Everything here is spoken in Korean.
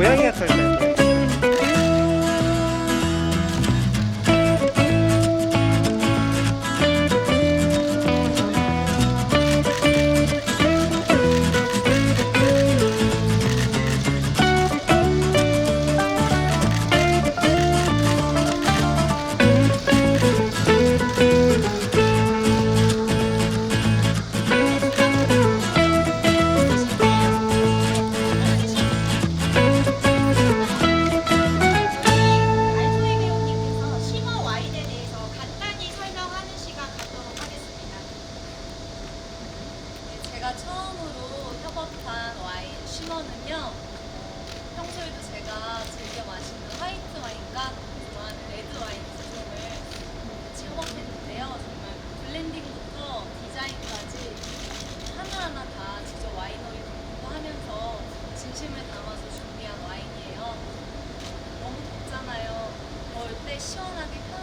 不要应该可 신원은요. 평소에도 제가 즐겨 마시는 화이트 와인과 좋아하는 레드 와인 제품을 취업했는데요. 정말 블렌딩부터 디자인까지 하나하나 다 직접 와이너리 공부하면서 진심을 담아서 준비한 와인이에요. 너무 덥잖아요. 더울 때 시원하게 편